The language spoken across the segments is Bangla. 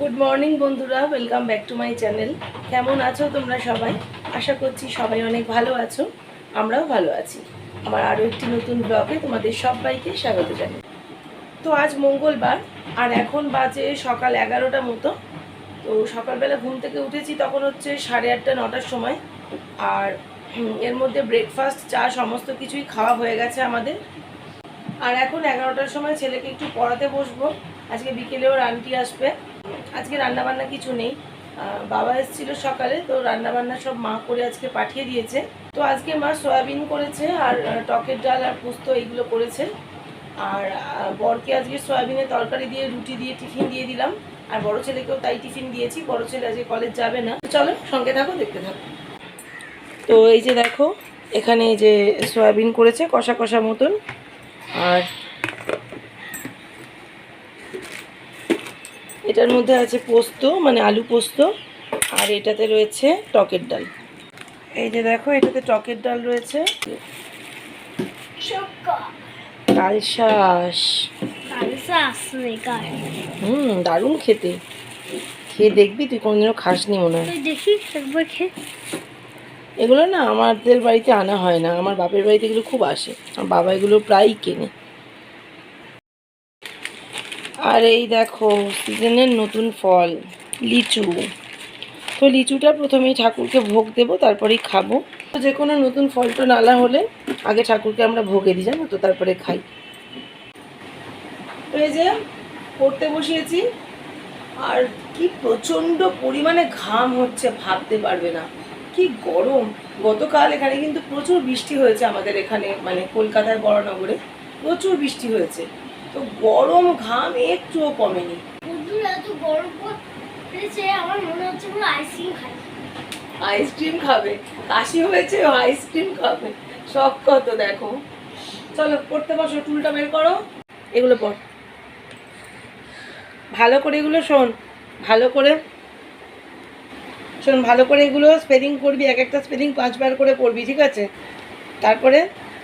গুড মর্নিং বন্ধুরা। Welcome back to my channel কেমন আছো তোমরা সবাই? আশা করছি সবাই অনেক ভালো আছো। আমরাও ভালো আছি। আমার আরও একটি নতুন ব্লগে তোমাদের সবাইকে স্বাগত জানাই। তো আজ মঙ্গলবার, আর এখন বাজে সকাল এগারোটা মতো। তো সকালবেলা ঘুম থেকে উঠেছি তখন হচ্ছে সাড়ে আটটা, নটার সময়। আর এর মধ্যে ব্রেকফাস্ট চা, সমস্ত কিছুই খাওয়া হয়ে গেছে আমাদের। আর এখন এগারোটার সময় ছেলেকে একটু পড়াতে বসবো। আজকে বিকেলেও ওর আন্টি আসবে। আজকে রান্নাবান্না কিছু নেই। বাবা এসেছিল সকালে, তো রান্নাবান্না সব মা করে আজকে পাঠিয়ে দিয়েছে। তো আজকে মা সয়াবিন করেছে আর টকের ডাল আর পোস্ত এইগুলো করেছে। আর বরকে আজকে সয়াবিনের তরকারি দিয়ে, রুটি দিয়ে, টিফিন দিয়ে দিলাম। আর বড় ছেলেকেও তাই টিফিন দিয়েছি। বড় ছেলে আজকে কলেজ যাবে না। চলো, সঙ্গে থাকো, দেখতে থাকো। তো এই যে দেখো, এখানে যে সয়াবিন করেছে, কষা কষা মতন। আর এটার মধ্যে আছে পোস্ত মানে আলু পোস্ত আর এটাতে রয়েছে টকের ডাল। এই যে দেখো এটাতে টকের ডাল রয়েছে। কাল শাস। হুম দারুণ খেতে। খেয়ে দেখবি তুই কোনদিনও খাসনি মনে হয়। দেখি একবার খেয়ে। এগুলো না আমাদের বাড়িতে আনা হয় না আমার বাপের বাড়িতে এগুলো খুব আসে। আমার বাবা এগুলো প্রায়ই কেনে। আর এই দেখো সিজনের নতুন ফল, লিচু। তো লিচুটা প্রথমেই ঠাকুরকে ভোগ দেবো, তারপরেই খাব। তো যে কোনো নতুন ফলটা নালা হলে আগে ঠাকুরকে আমরা ভোগে দিই, জানো তো, তারপরে খাই। তো এই যে পড়তে বসিয়েছি, আর কি প্রচণ্ড পরিমাণে ঘাম হচ্ছে, ভাবতে পারবে না। কি গরম। গতকাল এখানে কিন্তু প্রচুর বৃষ্টি হয়েছে আমাদের এখানে মানে কলকাতার বড়নগরে। প্রচুর বৃষ্টি হয়েছে। তো গরম ঘাম একটুও কমেনি। বন্ধুরা এত গরম আমার মনে হচ্ছে আইসক্রিম আইসক্রিম খাবে। কাশি হয়েছে আইসক্রিম খাবে। সব কত দেখো। চলো পড়তে বসো টুলটা বের করো। এগুলো পড়। ভালো করে এগুলো শোন ভালো করে। শোন ভালো করে এগুলো স্পেলিং করবি এক একটা স্পেলিং পাঁচবার করে পড়বি ঠিক আছে? তারপরে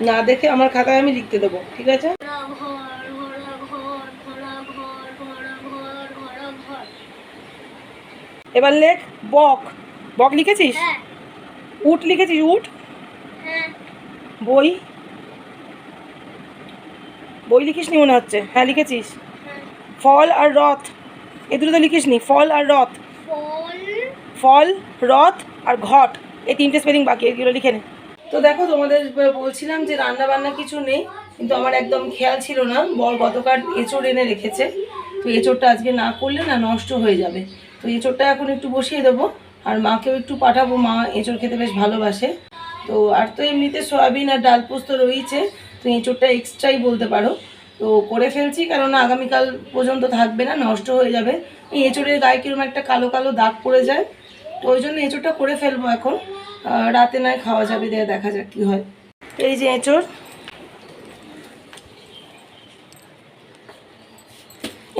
না দেখে আমার খাতায় আমি লিখতে দেবো ঠিক আছে ঘোড়া ঘর ঘোড়া ঘর ঘোড়া ঘর ঘোড়া ঘর ঘোড়া ঘর এবার লেখ বক। বক লিখেছিস? হ্যাঁ। উট লিখেছিস? উট? হ্যাঁ। বই? বই লিখিসনি মনে হচ্ছে? হ্যাঁ লিখেছিস। হ্যাঁ। ফল আর রথ। এ দুটো তো লিখিস নি ফল আর রথ। ফল। ফল রথ আর ঘট। এই তিনটে স্পেলিং বাকি এগুলো লিখে নে। তো দেখো তোমাদের বলছিলাম যে রান্না বান্না কিছু নেই কিন্তু আমার একদম খেয়াল ছিল না। বর গতকাল এঁচড় এনে রেখেছে। তো এঁচড়টা আজকে না করলে না নষ্ট হয়ে যাবে। তো এঁচড়টা এখন একটু বসিয়ে দেবো। আর মাকেও একটু পাঠাবো, মা এঁচড় খেতে বেশ ভালোবাসে। তো আর তো এমনিতে সয়াবিন আর ডাল পোস্ত রয়েছে তো এঁচড়টা এক্সট্রাই বলতে পারো। তো করে ফেলছি কারণ আগামীকাল পর্যন্ত থাকবে না, নষ্ট হয়ে যাবে। এই এঁচড়ের গায়ে কীরকম একটা কালো কালো দাগ পড়ে যায়, তো ওই জন্য এঁচড়টা করে ফেলব এখন। রাতে নয় খাওয়া যাবে, দিয়ে দেখা যাক কী হয়। এই যে এঁচড়।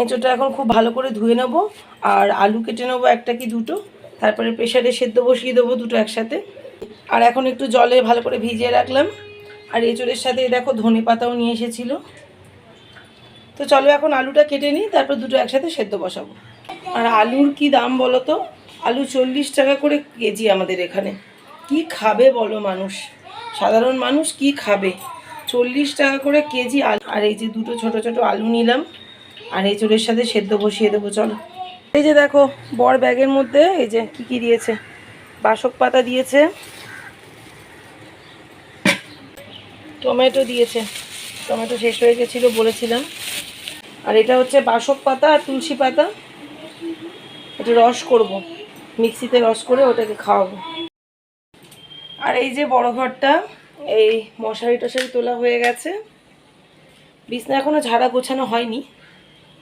এঁচড়টা এখন খুব ভালো করে ধুয়ে নেব। আর আলু কেটে নেব একটা কি দুটো, তারপরে প্রেশারে সেদ্ধ বসিয়ে দেবো দুটো একসাথে। আর এখন একটু জলে ভালো করে ভিজিয়ে রাখলাম। আর এঁচড়ের সাথে দেখো ধনে পাতাও নিয়ে এসেছিল। তো চলো এখন আলুটা কেটে নিই, তারপর দুটো একসাথে সেদ্ধ বসাবো। আর আলুর কি দাম বলো তো? আলু চল্লিশ টাকা করে কেজি আমাদের এখানে। কি খাবে বলো মানুষ? সাধারণ মানুষ কি খাবে? চল্লিশ টাকা করে কেজি আলু। আর এই যে দুটো ছোট ছোট আলু নিলাম। আর এই চোরের সাথে সেদ্ধ বসিয়ে দেবো, চলো। এই যে দেখো বড় ব্যাগের মধ্যে এই যে কি কি দিয়েছে? বাসক পাতা দিয়েছে, টমেটো দিয়েছে। টমেটো শেষ হয়ে গেছিল বলেছিলাম। আর এটা হচ্ছে বাসক পাতা আর তুলসী পাতা। এটা রস করব। মিক্সিতে রস করে ওটাকে খাওয়াবো। আর এই যে বড় ঘরটা, এই মশারি টশারি তোলা হয়ে গেছে। বিছনা এখনও ঝাড়া গোছানো হয়নি।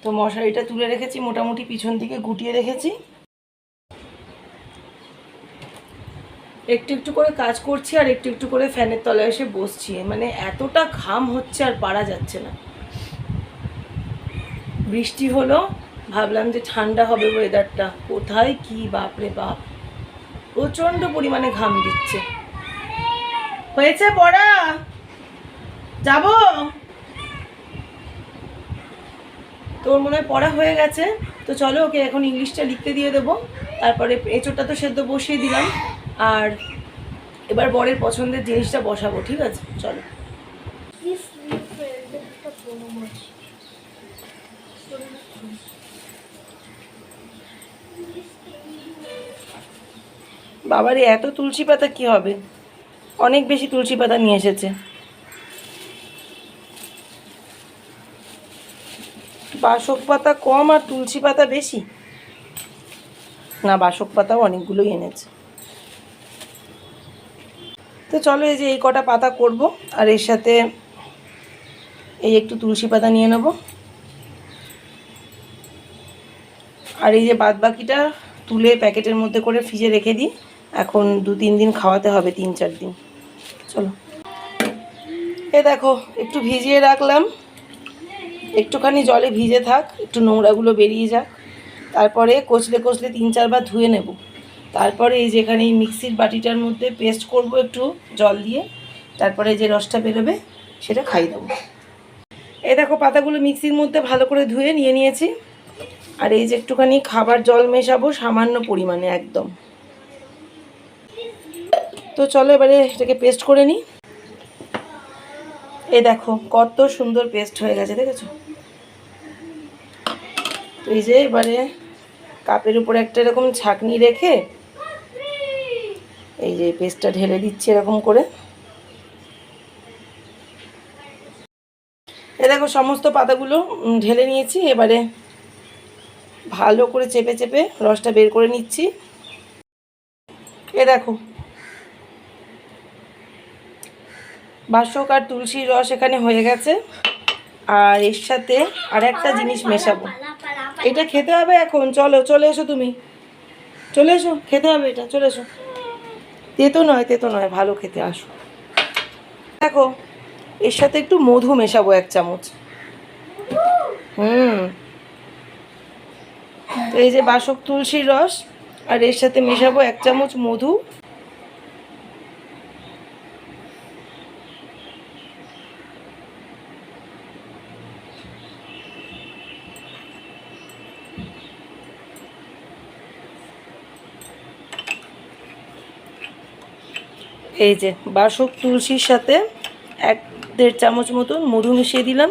তো মশারিটা তুলে রেখেছি, মোটামুটি পিছন দিকে গুটিয়ে রেখেছি। একটু একটু করে কাজ করছি আর একটু একটু করে ফ্যানের তলায় এসে বসছি। মানে এতটা ঘাম হচ্ছে আর পারা যাচ্ছে না। বৃষ্টি হলো, ভাবলাম যে ঠান্ডা হবে ওয়েদারটা কোথায় কি, বাপরে বাপ। প্রচণ্ড পরিমাণে ঘাম দিচ্ছে। হয়েছে পড়া? যাব? তো ওর মনে হয় পড়া হয়ে গেছে, তো চলো ওকে এখন ইংলিশটা লিখতে দিয়ে দেবো। তারপরে এঁচোড়টা তো সেদ্ধ বসিয়ে দিলাম। আর এবার বরের পছন্দের জিনিসটা বসাবো, ঠিক আছে? চলো। বাবারে, এত তুলসী পাতা কি হবে? অনেক বেশি তুলসী পাতা নিয়ে এসেছে। বাসক পাতা কম আর তুলসী পাতা বেশি? না, বাসক পাতাও অনেকগুলোই এনেছে। তো চলো এই যে এই কটা পাতা করব, আর এর সাথে এই একটু তুলসী পাতা নিয়ে নেব। আর এই যে বাদ বাকিটা তুলে প্যাকেটের মধ্যে করে ফ্রিজে রেখে দিই। এখন দু তিন দিন খাওয়াতে হবে, তিন চার দিন। চলো। এ দেখো, একটু ভিজিয়ে রাখলাম। একটুখানি জলে ভিজে থাক, একটু নোংরাগুলো বেরিয়ে যাক। তারপরে কচলে কচলে তিন চারবার ধুয়ে নেব। তারপরে এই যেখানে এই মিক্সির বাটিটার মধ্যে পেস্ট করব একটু জল দিয়ে। তারপরে যে রসটা বেরোবে, সেটা খাই দেবো। এই দেখো পাতাগুলো মিক্সির মধ্যে ভালো করে ধুয়ে নিয়ে নিয়েছি। আর এই যে একটুখানি খাবার জল মেশাবো সামান্য পরিমাণে একদম। তো চলো এবারে এটাকে পেস্ট করে নিই। এ দেখো কত সুন্দর পেস্ট হয়ে গেছে, দেখেছ? তো এই যে এবারে কাপের উপরে একটা এরকম ছাকনি রেখে এই যে পেস্টটা ঢেলে দিচ্ছি এরকম করে। এ দেখো সমস্ত পাতাগুলো ঢেলে নিয়েছি। এবারে ভালো করে চেপে চেপে রসটা বের করে নিচ্ছি। এ দেখো। বাসক আর তুলসীর রস এখানে হয়ে গেছে। আর এর সাথে আর একটা জিনিস মেশাবো। এটা খেতে হবে এখন, চলো, চলে এসো তুমি। চলে এসো, খেতে হবে এটা, চলে এসো। তেতো নয় তেতো নয়, ভালো খেতে আসো। দেখো, এর সাথে একটু মধু মেশাবো এক চামচ। হুম। এই যে বাসক তুলসীর রস, আর এর সাথে মেশাবো এক চামচ মধু। এই যে বাসক তুলসীর সাথে এক দেড় চামচ মতন মধু মিশিয়ে দিলাম।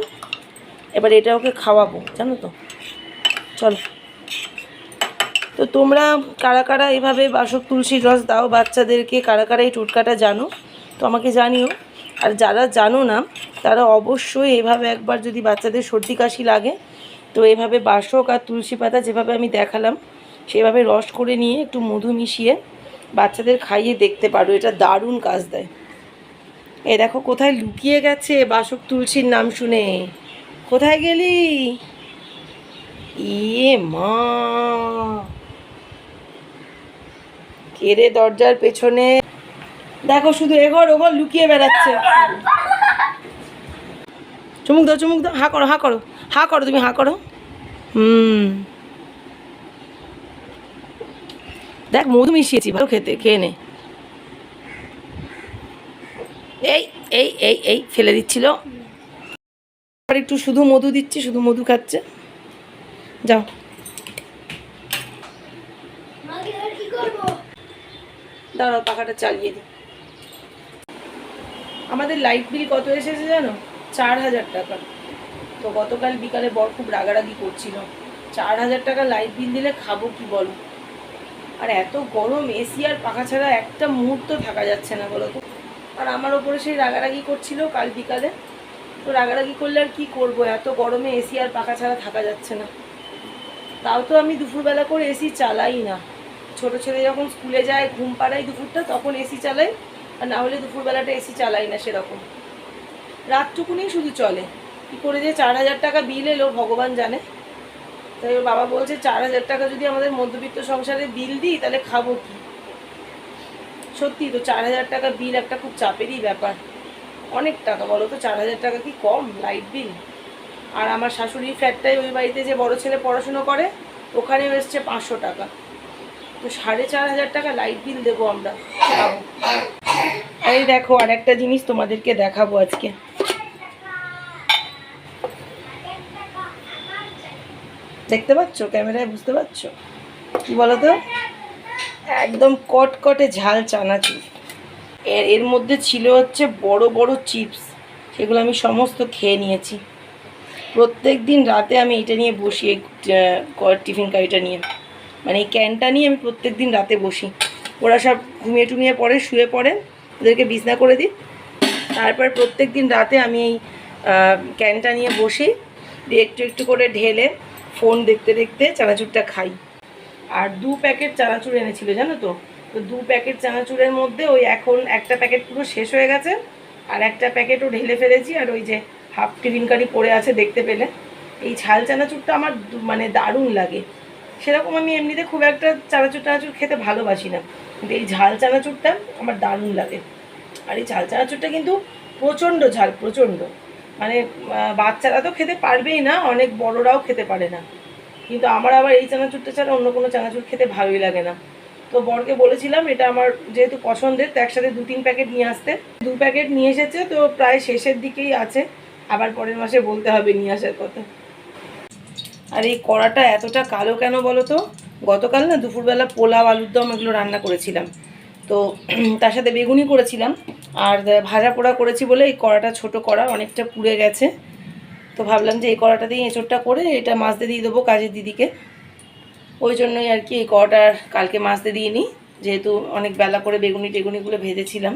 এবার এটা ওকে খাওয়াবো, জানো তো? চলো। তো তোমরা কারা কারা এভাবে বাসক তুলসীর রস দাও, বাচ্চাদেরকে কারা কারা এই টোটকাটা জানো, তো আমাকে জানিও। আর যারা জানো না, তারা অবশ্যই এভাবে একবার যদি বাচ্চাদের সর্দি কাশি লাগে, তো এভাবে বাসক আর তুলসী পাতা যেভাবে আমি দেখালাম, সেভাবে রস করে নিয়ে একটু মধু মিশিয়ে বাচ্চাদের খাইয়ে দেখতে পারো, এটা দারুণ কাজ দেয়। এ দেখো কোথায় লুকিয়ে গেছে বাসক তুলসীর নাম শুনে। কোথায় গেলি? ইয়ে মা। কেড়ে দরজার পেছনে? দেখো শুধু এঘর ওঘর লুকিয়ে বেড়াচ্ছে। চুমুক দাও চুমুক দাও। হা করো হা করো। হা করো তুমি, হা করো। হুম। দেখ মধু মিশিয়েছি ভালো খেতে খেয়ে নে। এই এই এই এই ফেলে দিচ্ছিল। আর একটু শুধু মধু দিচ্ছি শুধু মধু খাচ্ছে। যাও। দাঁড়াও পাখাটা চালিয়ে দিই। আমাদের লাইট বিল কত এসেছে জানো? চার হাজার টাকা। তো গতকাল বিকালে বর খুব রাগারাগি করছিল। চার হাজার টাকা লাইট বিল দিলে খাব কি বলো? আর এত গরম এসি আর পাখা ছাড়া একটা মুহূর্ত থাকা যাচ্ছে না বলো তো। আর আমার ওপরে সেই রাগারাগি করছিল কাল বিকালে। তো রাগারাগি করলে আর কী করব? এত গরমে এসি আর পাখা ছাড়া থাকা যাচ্ছে না। তাও তো আমি দুপুরবেলা করে এসি চালাই না। ছোট ছেলে যখন স্কুলে যায়, ঘুম পাড়াই দুপুরটা, তখন এসি চালাই। আর না হলে দুপুরবেলাটা এসি চালাই না সেরকম। রাতটুকুনি শুধু চলে। কি করে যে চার হাজার টাকা বিল এলো, ভগবান জানে। তাই ওর বাবা বলছে, চার হাজার টাকা যদি আমাদের মধ্যবিত্ত সংসারে বিল দিই, তাহলে খাব কি? সত্যি তো চার হাজার টাকা বিল একটা খুব চাপেরই ব্যাপার। অনেক টাকা বলো তো, চার হাজার টাকা কি কম লাইট বিল আর আমার শাশুড়ির ফ্ল্যাটটাই ওই বাড়িতে যে বড় ছেলে পড়াশুনো করে, ওখানেও এসছে পাঁচশো টাকা। তো সাড়ে চার হাজার টাকা লাইট বিল দেবো আমরা। এই দেখো আর একটা জিনিস তোমাদেরকে দেখাবো আজকে। দেখতে পাচ্ছ? ক্যামেরায় বুঝতে পারছ? কি বলো তো একদম কটকটে ঝাল চানাচুর। এর এর মধ্যে ছিল হচ্ছে বড় বড় চিপস। সেগুলো আমি সমস্ত খেয়ে নিয়েছি। প্রত্যেক দিন রাতে আমি এটা নিয়ে বসি টিফিন কারিটা নিয়ে। মানে এই ক্যানটা নিয়ে আমি প্রত্যেক দিন রাতে বসি। ওরা সব ঘুমিয়ে টুমিয়ে পড়ে, শুয়ে পড়ে। ওদেরকে বিছনা করে দিই। তারপর প্রত্যেক দিন রাতে আমি এই ক্যানটা নিয়ে বসি। দিয়ে একটু একটু করে ঢেলে ফোন দেখতে দেখতে চানাচুরটা খাই। আর দু প্যাকেট চানাচুর এনেছিল, জানো তো? তো দু প্যাকেট চানাচুরের মধ্যে ওই এখন একটা প্যাকেট পুরো শেষ হয়ে গেছে, আর একটা প্যাকেটও ঢেলে ফেলেছি, আর ওই যে হাফ টিফিন কারি পড়ে আছে দেখতে পেলে। এই ঝাল চানাচুরটা আমার মানে দারুণ লাগে। সেরকম আমি এমনিতে খুব একটা চানাচুর টানাচুর খেতে ভালোবাসি না। কিন্তু এই ঝাল চানাচুরটা আমার দারুণ লাগে। আর এই ঝাল চানাচুরটা কিন্তু প্রচণ্ড ঝাল, প্রচণ্ড। মানে বাচ্চারা তো খেতে পারবেই না, অনেক বড়রাও খেতে পারে না। কিন্তু আমার আবার এই চানাচুরটা ছাড়া অন্য কোনো চানাচুর খেতে ভালোই লাগে না। তো বরকে বলেছিলাম, এটা আমার যেহেতু পছন্দের, তো একসাথে দু তিন প্যাকেট নিয়ে আসতে। দু প্যাকেট নিয়ে এসেছে, তো প্রায় শেষের দিকেই আছে। আবার পরের মাসে বলতে হবে নিয়ে আসার কথা। আর এই কড়াটা এতটা কালো কেন বলো তো? গতকাল না দুপুরবেলা পোলাও আলুর দম এগুলো রান্না করেছিলাম। তো তার সাথে বেগুনি করেছিলাম। আর ভাজা পোড়া করেছি বলে এই কড়াটা ছোট কড়া, অনেকটা পুড়ে গেছে। তো ভাবলাম যে এই কড়াটা দিয়ে এঁচোড়টা করে এটা মাছতে দিয়ে দেবো কাজের দিদিকে। ওই জন্যই আর কি এই কড়াটা কালকে মাছতে দিয়ে নিই যেহেতু অনেক বেলা করে বেগুনি টেগুনিগুলো ভেজেছিলাম।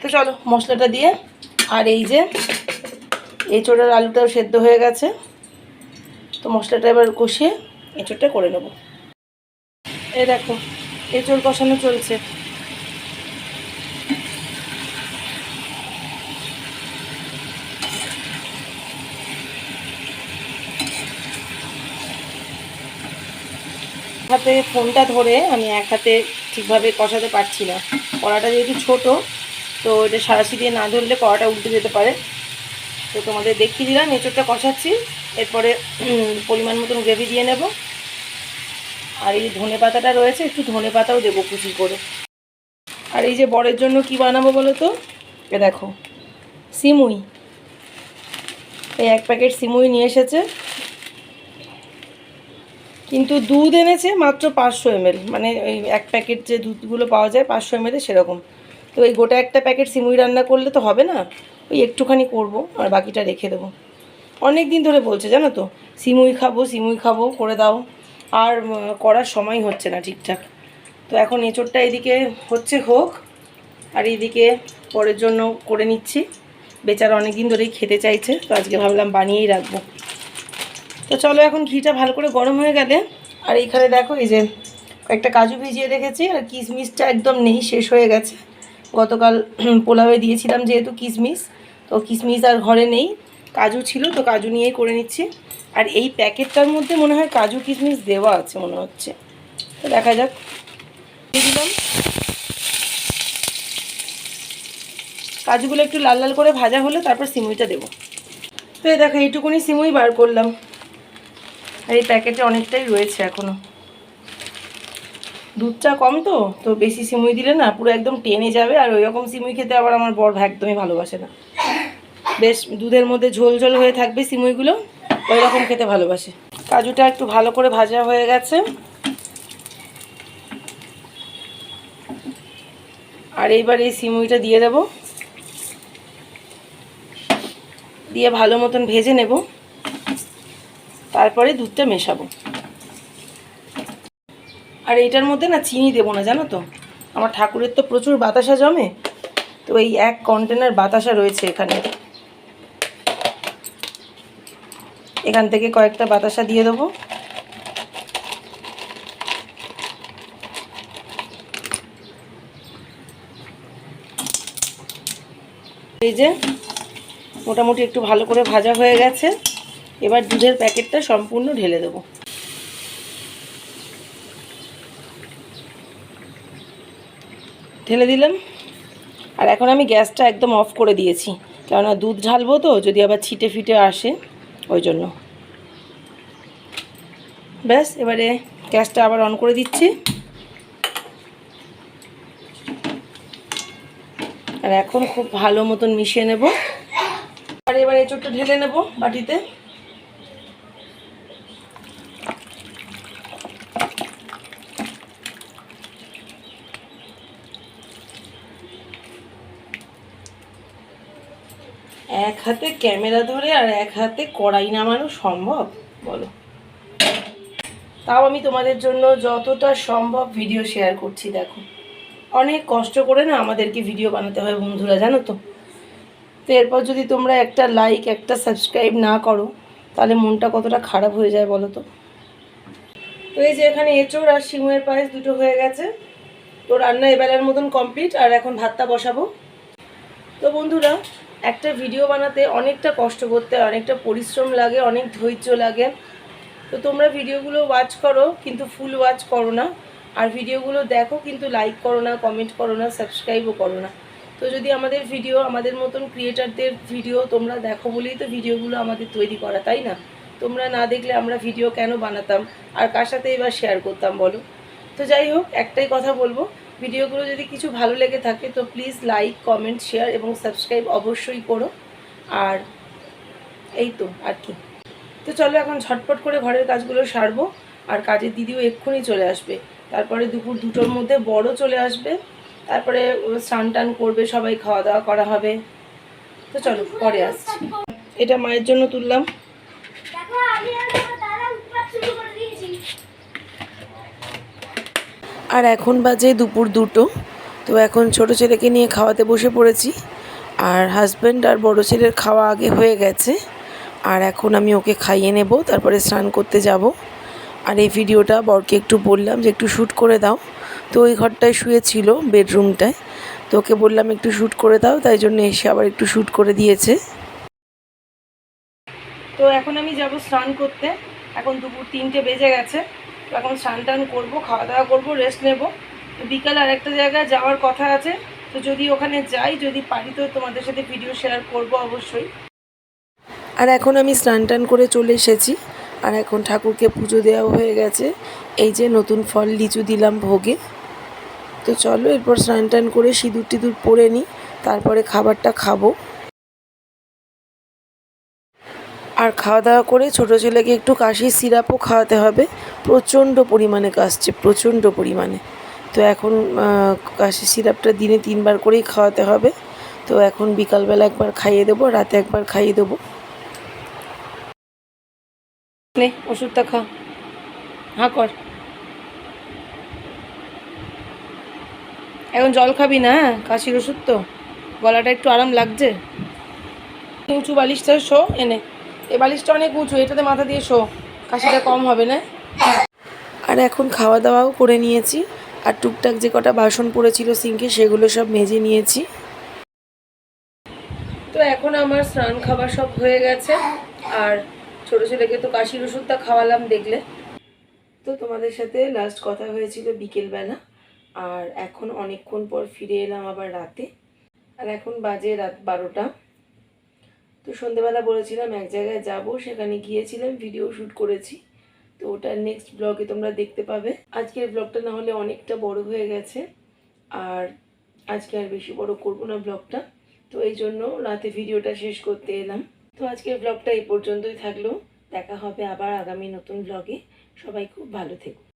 তো চলো মশলাটা দিয়ে, আর এই যে এঁচোড়ের আলুটাও সেদ্ধ হয়ে গেছে। তো মশলাটা এবার কষিয়ে এঁচোড়টা করে নেব। এই দেখো, এঁচোড় কষানো চলছে। হাতে ফোনটা ধরে আমি এক হাতে ঠিকভাবে কষাতে পারছি না। কড়াটা যেহেতু ছোট, তো এটা সারাশি দিয়ে না ধরলে কড়াটা উল্টে যেতে পারে। তো তোমাদের দেখিয়ে দিলাম, এঁচোড়টা কষাচ্ছি। এরপরে পরিমাণ মতন গ্রেভি দিয়ে নেব। আর এই ধনে পাতাটা রয়েছে, একটু ধনে পাতাও দেবো কুচি করে। আর এই যে বরের জন্য কি বানাবো বলো তো? এ দেখো, সিমুই। এই এক প্যাকেট সিমুই নিয়ে এসেছে। কিন্তু দুধ এনেছে মাত্র পাঁচশো এমএল। মানে ওই এক প্যাকেট যে দুধগুলো পাওয়া যায় পাঁচশো এমএলে সেরকম। তো এই গোটা একটা প্যাকেট সিমুই রান্না করলে তো হবে না? ওই একটুখানি করব, আর বাকিটা রেখে দেবো। অনেক দিন ধরে বলছে, জানো তো, সিমুই খাব সিমুই খাব, করে দাও। আর করার সময় হচ্ছে না ঠিকঠাক। তো এখন এঁচোড়টা এদিকে হচ্ছে হোক, আর এদিকে পরের জন্য করে নিচ্ছি। বেচারা অনেক দিন ধরেই খেতে চাইছে, তো আজকে ভাবলাম বানিয়েই রাখব। তো চলো এখন ঘিটা ভালো করে গরম হয়ে গেলে, আর এইখানে দেখো এই যে একটা কাজু ভিজিয়ে রেখেছি, আর কিশমিশটা একদম নেই, শেষ হয়ে গেছে। গতকাল পোলাওয়ে দিয়েছিলাম যেহেতু কিশমিশ, তো কিশমিশ আর ঘরে নেই, কাজু ছিল, তো কাজু নিয়েই করে নিচ্ছি। আর এই প্যাকেটটার মধ্যে মনে হয় কাজু কিশমিশ দেওয়া আছে মনে হচ্ছে। তো দেখা যাক। দিলাম। কাজুগুলো একটু লাল লাল করে ভাজা হলে তারপর সিমুইটা দেবো। তো দেখো, এইটুকুনি সিমুই বার করলাম। আর এই প্যাকেটে অনেকটাই রয়েছে এখনও। দুধটা কম তো তো বেশি সিমুই দিলে না পুরো একদম টেনে যাবে আর ওই রকম সিমুই খেতে আবার আমার বর একদমই ভালোবাসে না। বেশ দুধের মধ্যে ঝোল ঝোল হয়ে থাকবে সিমুইগুলো ওই রকম খেতে ভালোবাসে। কাজুটা একটু ভালো করে ভাজা হয়ে গেছে। আর এইবার এই সিমুইটা দিয়ে দেব। দিয়ে ভালো মতন ভেজে নেব। তারপরে দুধটা মেশাবো। আর এইটার মধ্যে না চিনি দেবো না, জানো তো? আমার ঠাকুরের তো প্রচুর বাতাসা জমে, তো এই এক কন্টেনার বাতাসা রয়েছে এখানে। এখান থেকে কয়েকটা বাতাসা দিয়ে দেবো। এই যে, মোটামুটি একটু ভালো করে ভাজা হয়ে গেছে। এবার দুধের প্যাকেটটা সম্পূর্ণ ঢেলে দেবো। ঢেলে দিলাম। আর এখন আমি গ্যাসটা একদম অফ করে দিয়েছি। কেননা দুধ ঢালবো তো, যদি আবার ছিটে ফিটে আসে, ওই জন্য। ব্যাস, এবারে গ্যাসটা আবার অন করে দিচ্ছি। আর এখন খুব ভালো মতন মিশিয়ে নেব। আর এবার এঁচোড়টা ঢেলে নেব বাটিতে এক হাতে ক্যামেরা ধরে আর এক হাতে কড়াই নামানো সম্ভব? বলো। তাও আমি তোমাদের জন্য যতটা সম্ভব ভিডিও শেয়ার করছি, দেখো। অনেক কষ্ট করে না আমাদেরকে ভিডিও বানাতে হয় বন্ধুরা, জানো তো? তো এরপর যদি তোমরা একটা লাইক একটা সাবস্ক্রাইব না করো, তাহলে মনটা কতটা খারাপ হয়ে যায় বলো তো? তো এই যে এখানে এঁচোড় আর শিমের পায়েস দুটো হয়ে গেছে। তো রান্না এবেলার মতন কমপ্লিট আর এখন ভাতটা বসাবো। তো বন্ধুরা একটা ভিডিও বানাতে অনেকটা কষ্ট করতে হয়, অনেকটা পরিশ্রম লাগে, অনেক ধৈর্য লাগে। তো তোমরা ভিডিওগুলো ওয়াচ করো, কিন্তু ফুল ওয়াচ করো না। আর ভিডিওগুলো দেখো, কিন্তু লাইক করো না কমেন্ট করো না সাবস্ক্রাইবও করো না। তো যদি আমাদের ভিডিও আমাদের মতন ক্রিয়েটারদের ভিডিও তোমরা দেখো বলেই তো ভিডিওগুলো আমাদের তৈরি করা, তাই না? তোমরা না দেখলে আমরা ভিডিও কেন বানাতাম? আর কার সাথে এবার শেয়ার করতাম বলো? তো যাই হোক, একটাই কথা বলব ভিডিওগুলো যদি কিছু ভালো লেগে থাকে, তো প্লিজ লাইক কমেন্ট শেয়ার এবং সাবস্ক্রাইব অবশ্যই করো। আর এই তো, আর কি। তো চলো এখন ঝটপট করে ঘরের কাজগুলো সারবো। আর কাজের দিদিও এক্ষুনি চলে আসবে। তারপরে দুপুর দুটোর মধ্যে বড় চলে আসবে। তারপরে স্নান টান করবে, সবাই খাওয়া দাওয়া করা হবে। তো চলো, পরে আসছি। এটা মায়ের জন্য তুললাম দেখো আমি আর তোমার দাদা উৎপাত শুরু করে দিয়েছি আর এখন বাজে দুপুর দুটো, তো এখন ছোট ছেলেকে নিয়ে খাওয়াতে বসে পড়েছি। আর হাজব্যান্ড আর বড় ছেলের খাওয়া আগে হয়ে গেছে, আর এখন আমি ওকে খাইয়ে নেব, তারপরে স্নান করতে যাব। আর এই ভিডিওটা বরকে একটু বললাম যে একটু শ্যুট করে দাও। তো ওই ঘরটায় শুয়েছিল বেডরুমটায়। তো ওকে বললাম একটু শ্যুট করে দাও, তাই জন্য এসে আবার একটু শ্যুট করে দিয়েছে। তো এখন আমি যাব স্নান করতে। এখন দুপুর তিনটে বেজে গেছে। এখন স্নান টান করব, খাওয়া দাওয়া করব রেস্ট নেব। বিকাল আর একটা জায়গায় যাওয়ার কথা আছে। তো যদি ওখানে যাই, যদি পারি তো তোমাদের সাথে ভিডিও শেয়ার করব অবশ্যই। আর এখন আমি স্নান টান করে চলে এসেছি। আর এখন ঠাকুরকে পুজো দেওয়া হয়ে গেছে। এই যে নতুন ফল লিচু দিলাম ভোগে। তো চলো এরপর স্নান টান করে সিঁদুর টিঁদুর পরে নিই। তারপরে খাবারটা খাব। আর খাওয়া দাওয়া করে ছোটো ছেলেকে একটু কাশির সিরাপও খাওয়াতে হবে। প্রচণ্ড পরিমাণে কাশছে, প্রচণ্ড পরিমাণে। তো এখন কাশির সিরাপটা দিনে তিনবার করেই খাওয়াতে হবে। তো এখন বিকালবেলা একবার খাইয়ে দেবো, রাতে একবার খাইয়ে দেবো। নে, ওষুধটা খা। হ্যাঁ কর। এখন জল খাবি না হ্যাঁ? কাশির ওষুধ তো। গলাটা একটু আরাম লাগছে। উঁচু বালিশটা শো, এনে। এ বালিশটা অনেক উঁচু, এটাতে মাথা দিয়ে শো। কাশিটা কম হবে, না। আর এখন খাওয়া দাওয়াও করে নিয়েছি। আর টুকটাক যে কটা বাসন পড়েছিল সিঙ্কে, সেগুলো সব মেজে নিয়েছি। তো এখন আমার স্নান খাবার সব হয়ে গেছে। আর ছোটো ছেলেকে তো কাশির ওষুধটা খাওয়ালাম দেখলে। তো তোমাদের সাথে লাস্ট কথা হয়েছিল বিকেলবেলা। আর এখন অনেকক্ষণ পর ফিরে এলাম আবার রাতে। আর এখন বাজে রাত বারোটা। তো সন্ধেবেলা বলেছিলাম এক জায়গায় যাব, সেখানে গিয়েছিলাম ভিডিও শ্যুট করেছি। তো ওটা নেক্সট ব্লগে তোমরা দেখতে পাবে। আজকের ব্লগটা না হলে অনেকটা বড় হয়ে গেছে। আর আজকে আর বেশি বড় করব না ব্লগটা তো এই জন্য রাতে ভিডিওটা শেষ করতে এলাম। তো আজকের ব্লগটা এই পর্যন্তই থাকল। দেখা হবে আবার আগামী নতুন ব্লগে সবাই খুব ভালো থেকো।